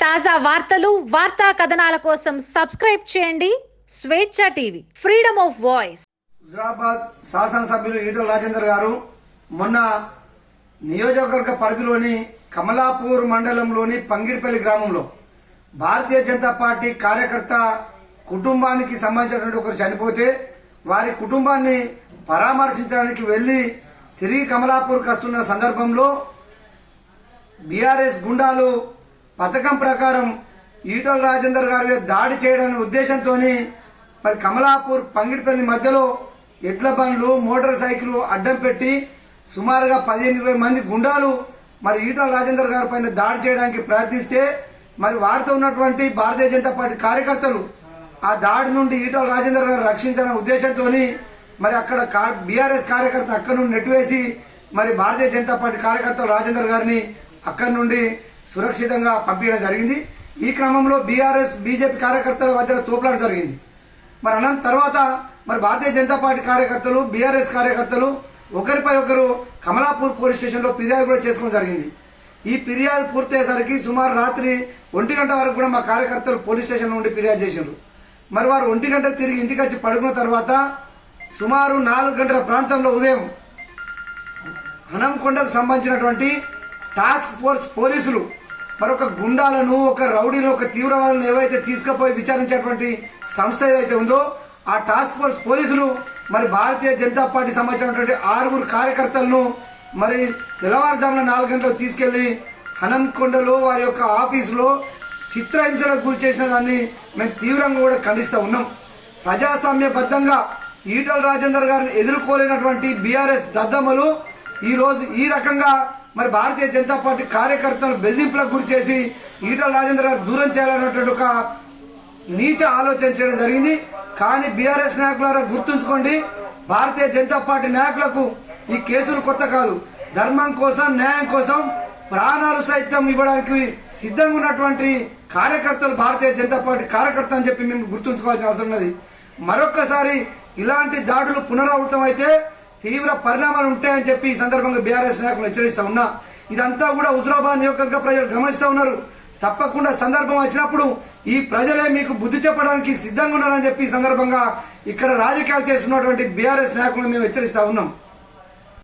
తాజా వార్తలు వార్తా కథనాల కోసం సబ్స్క్రైబ్ చేయండి. Swecha TV freedom of voice. Huzurabad శాసనసభ్యులు ఈటల రాజేందర్ గారు మొన్న నియోజకవర్గ పరిధిలోని కమలాపూర్ మండలంలోని పంగిడిపల్లి గ్రామంలో భారతీయ జనతా పార్టీ కార్యకర్త కుటుంబానికి సంబంధించినటువంటి ఒకరు చనిపోతే వారి కుటుంబాన్ని పరామర్శించడానికి వెళ్ళి తిరిగి కమలాపూర్కి వస్తున్న సందర్భంలో బీఆర్ఎస్ గుండాలు పథకం ప్రకారం ఈటల రాజేందర్ గారి మీద దాడి చేయడానికి ఉద్దేశంతో మరి కమలాపూర్ పంగిడిపల్లి మధ్యలో ఎడ్ల బండ్లు మోటార్ సైకిల్ అడ్డం పెట్టి సుమారుగా పదిహేను ఇరవై మంది గుండాలు మరి ఈటల రాజేందర్ గారి పైన దాడి చేయడానికి ప్రయత్నిస్తే మరి వారితో ఉన్నటువంటి భారతీయ జనతా పార్టీ కార్యకర్తలు ఆ దాడి నుండి ఈటల రాజేందర్ గారు రక్షించాలనే ఉద్దేశంతో మరి అక్కడ బీఆర్ఎస్ కార్యకర్త అక్కడ నుండి నెట్టివేసి మరి భారతీయ జనతా పార్టీ కార్యకర్తలు రాజేందర్ గారిని అక్కడి నుండి సురక్షితంగా పంపించడం జరిగింది. ఈ క్రమంలో బీఆర్ఎస్ బీజేపీ కార్యకర్తల మధ్య తోపులాట జరిగింది. మరి అనంత తర్వాత మరి భారతీయ జనతా పార్టీ కార్యకర్తలు బీఆర్ఎస్ కార్యకర్తలు ఒకరిపై ఒకరు కమలాపూర్ పోలీస్ స్టేషన్లో ఫిర్యాదు కూడా చేసుకోవడం జరిగింది. ఈ ఫిర్యాదు పూర్తయ్యేసరికి సుమారు రాత్రి ఒంటి గంట వరకు కూడా మా కార్యకర్తలు పోలీస్ స్టేషన్ నుండి ఫిర్యాదు చేశారు మరి వారు ఒంటి గంట తిరిగి ఇంటికి వచ్చి పడుకున్న తర్వాత సుమారు నాలుగు గంటల ప్రాంతంలో ఉదయం హనంకొండకు సంబంధించినటువంటి టాస్క్ ఫోర్స్ పోలీసులు మరొక గుండాలను ఒక రౌడీని ఒక తీవ్రవాదులను ఏవైతే తీసుకుపోయి విచారించేటువంటి సంస్థ ఏదైతే ఉందో ఆ టాస్క్ ఫోర్స్ పోలీసులు మరి భారతీయ జనతా పార్టీ సంబంధించినటువంటి ఆరుగురు కార్యకర్తలను మరి తెల్లవారుజామున నాలుగు గంటలకు తీసుకెళ్ళి హనంకొండలో వారి యొక్క ఆఫీసులో చిత్రహింసలకు గురి చేసిన దాన్ని మేము తీవ్రంగా కూడా ఖండిస్తూ ఉన్నాం. ప్రజాస్వామ్యబద్ధంగా ఈటల రాజేందర్ గారిని ఎదుర్కోలేనటువంటి బీఆర్ఎస్ దద్దమ్మలు ఈ రోజు ఈ రకంగా మరి భారతీయ జనతా పార్టీ కార్యకర్తలు బెదిరింపులకు గురి చేసి ఈటల రాజేంద్ర గారు దూరం చేయాలన్నటువంటి ఒక నీచ ఆలోచన చేయడం జరిగింది. కానీ బీఆర్ఎస్ నాయకుల గుర్తుంచుకోండి భారతీయ జనతా పార్టీ నాయకులకు ఈ కేసులు కొత్త కాదు. ధర్మం కోసం న్యాయం కోసం ప్రాణాలు సైతం ఇవ్వడానికి సిద్ధంగా ఉన్నటువంటి కార్యకర్తలు భారతీయ జనతా పార్టీ కార్యకర్త అని చెప్పి మేము గుర్తుంచుకోవాల్సిన అవసరం ఉన్నది. మరొక్కసారి ఇలాంటి దాడులు పునరావృతం అయితే తీవ్ర పరిణామాలు ఉంటాయని చెప్పి ఈ సందర్భంగా బీఆర్ఎస్ నాయకులు హెచ్చరిస్తా ఉన్నా. ఇదంతా కూడా హుజరాబాద్ నియోజకవర్గ ప్రజలు గమనిస్తూ ఉన్నారు. తప్పకుండా సందర్భం వచ్చినప్పుడు ఈ ప్రజలే మీకు బుద్ధి చెప్పడానికి సిద్ధంగా ఉన్నారని చెప్పి ఈ సందర్భంగా ఇక్కడ రాజకీయాలు చేస్తున్నటువంటి బీఆర్ఎస్ నాయకులను మేము హెచ్చరిస్తా ఉన్నాం.